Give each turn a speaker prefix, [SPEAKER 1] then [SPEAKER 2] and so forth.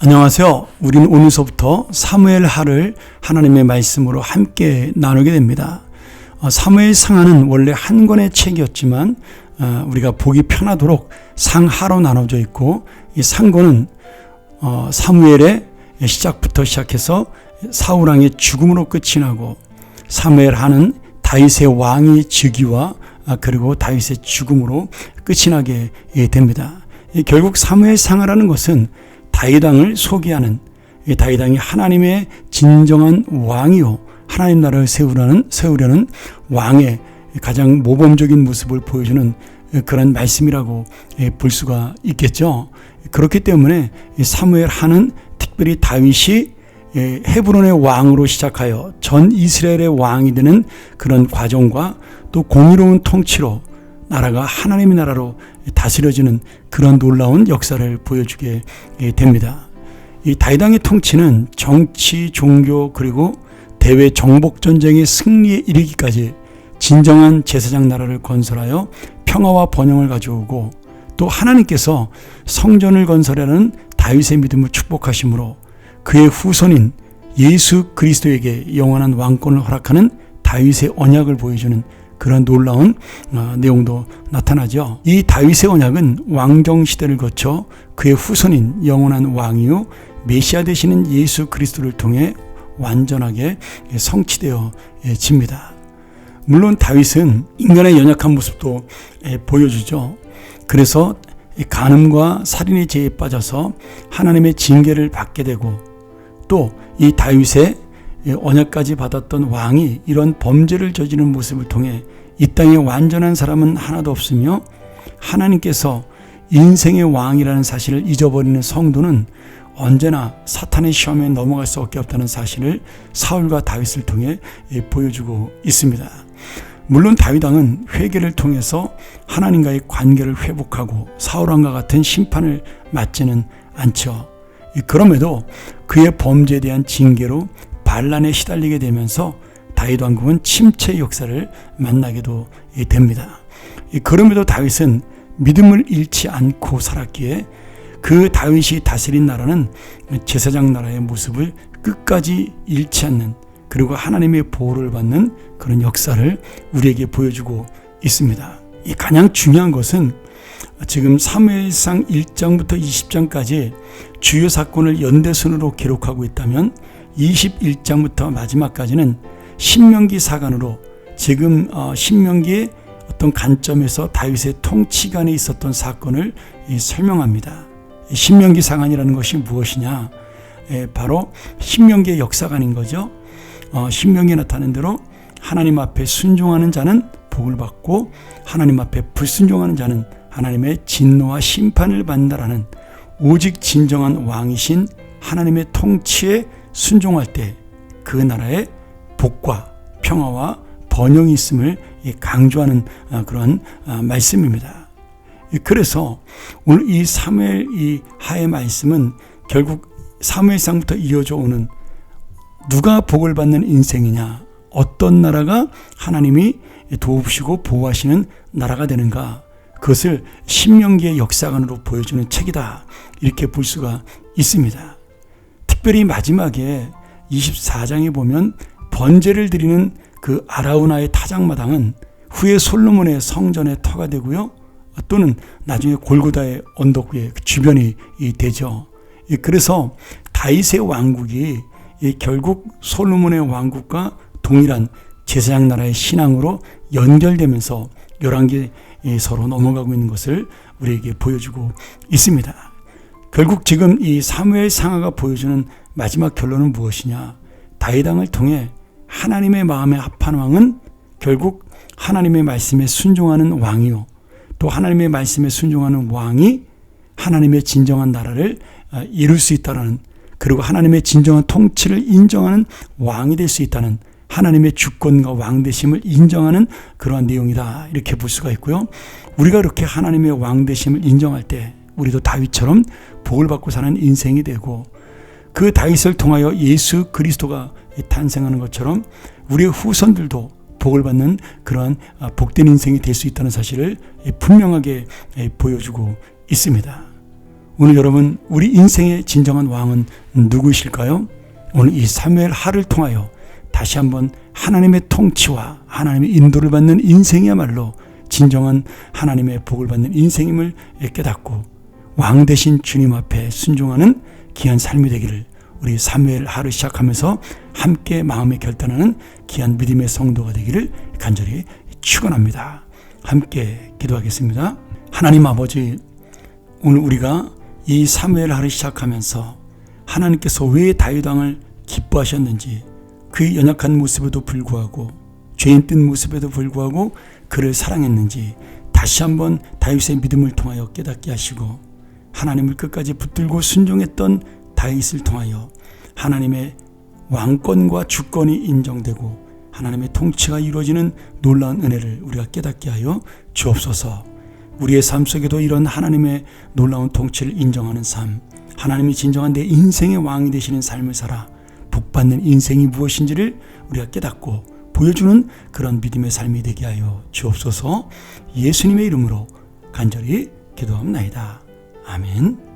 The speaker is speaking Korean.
[SPEAKER 1] 안녕하세요. 우리는 오늘서부터 사무엘 하를 하나님의 말씀으로 함께 나누게 됩니다. 어, 사무엘 상하는 원래 한 권의 책이었지만 어, 우리가 보기 편하도록 상하로 나눠져 있고 이 상권은 어, 사무엘의 시작부터 시작해서 사우랑의 죽음으로 끝이 나고 사무엘 하는 다윗의 왕의 즉위와 아, 그리고 다윗의 죽음으로 끝이 나게 됩니다. 결국 사무엘 상하라는 것은 다윗왕을 소개하는 다윗왕이 하나님의 진정한 왕이요 하나님 나라를 세우려는 세우려는 왕의 가장 모범적인 모습을 보여주는 그런 말씀이라고 볼 수가 있겠죠. 그렇기 때문에 사무엘 하는 특별히 다윗이 헤브론의 왕으로 시작하여 전 이스라엘의 왕이 되는 그런 과정과 또 공의로운 통치로 나라가 하나님의 나라로 다스려지는 그런 놀라운 역사를 보여주게 됩니다. 이 다이당의 통치는 정치, 종교 그리고 대외 정복 전쟁의 승리에 이르기까지 진정한 제사장 나라를 건설하여 평화와 번영을 가져오고 또 하나님께서 성전을 건설하는 다윗의 믿음을 축복하심으로 그의 후손인 예수 그리스도에게 영원한 왕권을 허락하는 다윗의 언약을 보여주는 그런 놀라운 어, 내용도 나타나죠. 이 다윗의 언약은 왕정 시대를 거쳐 그의 후손인 영원한 왕이요 메시아 되시는 예수 그리스도를 통해 완전하게 성취되어 집니다. 물론 다윗은 인간의 연약한 모습도 보여주죠. 그래서 간음과 살인의 죄에 빠져서 하나님의 징계를 받게 되고 또 이 다윗의 예, 언약까지 받았던 왕이 이런 범죄를 저지른 모습을 통해 이 땅에 완전한 사람은 하나도 없으며 하나님께서 인생의 왕이라는 사실을 잊어버리는 성도는 언제나 사탄의 시험에 넘어갈 수밖에 없다는 사실을 사울과 다윗을 통해 예, 보여주고 있습니다. 물론 다윗 왕은 회개를 통해서 하나님과의 관계를 회복하고 사울 왕과 같은 심판을 맞지는 않죠. 그럼에도 그의 범죄에 대한 징계로 반란에 시달리게 되면서 다윗 왕국은 침체 역사를 만나게도 됩니다. 그럼에도 다윗은 믿음을 잃지 않고 살았기에 그 다윗이 다스린 나라는 제사장 나라의 모습을 끝까지 잃지 않는 그리고 하나님의 보호를 받는 그런 역사를 우리에게 보여주고 있습니다. 이 가장 중요한 것은 지금 사무엘상 1장부터 20장까지 주요 사건을 연대순으로 기록하고 있다면 21장부터 마지막까지는 신명기 사관으로 지금 어, 신명기의 어떤 관점에서 다윗의 통치관에 있었던 사건을 설명합니다. 신명기 사관이라는 것이 무엇이냐? 바로 신명기의 역사관인 거죠. 어, 신명기에 나타낸 대로 하나님 앞에 순종하는 자는 복을 받고 하나님 앞에 불순종하는 자는 하나님의 진노와 심판을 받는다라는 오직 진정한 왕이신 하나님의 통치에 순종할 때 그 나라의 복과 평화와 번영이 있음을 강조하는 아, 그런 아, 말씀입니다. 그래서 오늘 이 사무엘 이 하의 말씀은 결국 사무엘상부터 이어져 오는 누가 복을 받는 인생이냐, 어떤 나라가 하나님이 도우시고 보호하시는 나라가 되는가, 그것을 신명기의 역사관으로 보여주는 책이다. 이렇게 볼 수가 있습니다. 특별히 마지막에 24장에 보면 번제를 드리는 그 아라우나의 타작마당은 후에 솔로몬의 성전의 터가 되고요. 또는 나중에 골고다의 언덕 위에 그 주변이 되죠. 그래서 다윗의 왕국이 결국 솔로몬의 왕국과 동일한 제사장 나라의 신앙으로 연결되면서 열왕기서로 넘어가고 있는 것을 우리에게 보여주고 있습니다. 결국 지금 이 사무엘 상하가 보여주는 마지막 결론은 무엇이냐? 다윗왕을 통해 하나님의 마음에 합한 왕은 결국 하나님의 말씀에 순종하는 왕이요. 또 하나님의 말씀에 순종하는 왕이 하나님의 진정한 나라를 아, 이룰 수 있다는 그리고 하나님의 진정한 통치를 인정하는 왕이 될 수 있다는 하나님의 주권과 왕되심을 인정하는 그러한 내용이다. 이렇게 볼 수가 있고요. 우리가 그렇게 하나님의 왕되심을 인정할 때 우리도 다윗처럼 복을 받고 사는 인생이 되고 그 다윗을 통하여 예수 그리스도가 탄생하는 것처럼 우리의 후손들도 복을 받는 그러한 복된 인생이 될 수 있다는 사실을 분명하게 보여주고 있습니다. 오늘 여러분 우리 인생의 진정한 왕은 누구이실까요? 오늘 이 사무엘 하를 통하여 다시 한번 하나님의 통치와 하나님의 인도를 받는 인생이야말로 진정한 하나님의 복을 받는 인생임을 깨닫고 왕 대신 주님 앞에 순종하는 귀한 삶이 되기를 우리 사무엘 하루 시작하면서 함께 마음에 결단하는 귀한 믿음의 성도가 되기를 간절히 축원합니다. 함께 기도하겠습니다. 하나님 아버지 오늘 우리가 이 사무엘 하루 시작하면서 하나님께서 왜 다윗 왕을 기뻐하셨는지 그의 연약한 모습에도 불구하고 죄인 뜬 모습에도 불구하고 그를 사랑했는지 다시 한번 다윗의 믿음을 통하여 깨닫게 하시고 하나님을 끝까지 붙들고 순종했던 다윗을 통하여 하나님의 왕권과 주권이 인정되고 하나님의 통치가 이루어지는 놀라운 은혜를 우리가 깨닫게 하여 주옵소서. 우리의 삶 속에도 이런 하나님의 놀라운 통치를 인정하는 삶, 하나님이 진정한 내 인생의 왕이 되시는 삶을 살아 복받는 인생이 무엇인지를 우리가 깨닫고 보여주는 그런 믿음의 삶이 되게 하여 주옵소서 예수님의 이름으로 간절히 기도합나이다. 아멘.